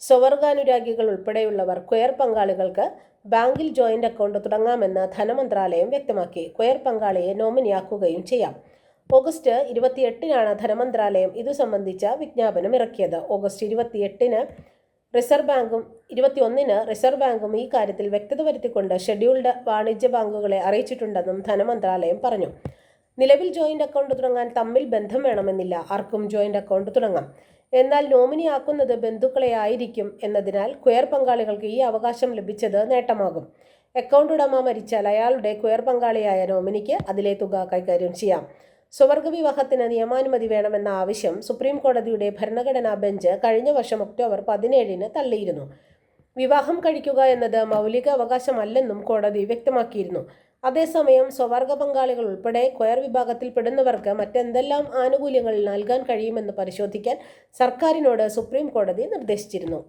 സ്വവർഗാനുരാഗികൾ ഉൾപ്പെടെയുള്ളവർ ക്വയർ പങ്കാളികൾക്ക് ബാങ്കിൽ joint account തുടങ്ങാമെന്ന് ധനമന്ത്രാലയം വ്യക്തമാക്കി. ക്വയർ പങ്കാളിയെ നോമിനിയാക്കുകയും ചെയ്യാം. ഓഗസ്റ്റ് ഇരുപത്തിയെട്ടിനാണ് ധനമന്ത്രാലയം ഇതു സംബന്ധിച്ച വിജ്ഞാപനം ഇറക്കിയത്. ഓഗസ്റ്റ് ഇരുപത്തിയെട്ടിന് റിസർവ് ബാങ്കും ഇരുപത്തിയൊന്നിന് റിസർവ് ബാങ്കും ഈ കാര്യത്തിൽ വ്യക്തത വരുത്തിക്കൊണ്ട് ഷെഡ്യൂൾഡ് വാണിജ്യ ബാങ്കുകളെ അറിയിച്ചിട്ടുണ്ടെന്നും ധനമന്ത്രാലയം പറഞ്ഞു. നിലവിൽ ജോയിന്റ് അക്കൗണ്ട് തുടങ്ങാൻ തമ്മിൽ ബന്ധം വേണമെന്നില്ല. ആർക്കും ജോയിന്റ് അക്കൗണ്ട് തുടങ്ങാം. എന്നാൽ നോമിനിയാക്കുന്നത് ബന്ധുക്കളെ ആയിരിക്കും എന്നതിനാൽ ക്വയർ പങ്കാളികൾക്ക് ഈ അവകാശം ലഭിച്ചത് നേട്ടമാകും. അക്കൗണ്ട് ഉടമ മരിച്ചാൽ അയാളുടെ ക്വയർ പങ്കാളിയായ നോമിനിക്ക് അതിലെ തുക കൈകാര്യം ചെയ്യാം. സ്വവർഗ വിവാഹത്തിന് നിയമാനുമതി വേണമെന്ന ആവശ്യം സുപ്രീം കോടതിയുടെ ഭരണഘടനാ ബെഞ്ച് കഴിഞ്ഞ വർഷം ഒക്ടോബർ പതിനേഴിന് തള്ളിയിരുന്നു. വിവാഹം കഴിക്കുക എന്നത് മൗലിക അവകാശമല്ലെന്നും കോടതി വ്യക്തമാക്കിയിരുന്നു. അതേസമയം സ്വവർഗ പങ്കാളികൾ ഉൾപ്പെടെ ക്വയർ വിഭാഗത്തിൽപ്പെടുന്നവർക്ക് മറ്റെന്തെല്ലാം ആനുകൂല്യങ്ങൾ നൽകാൻ കഴിയുമെന്ന് പരിശോധിക്കാൻ സർക്കാരിനോട് സുപ്രീം കോടതി നിർദ്ദേശിച്ചിരുന്നു.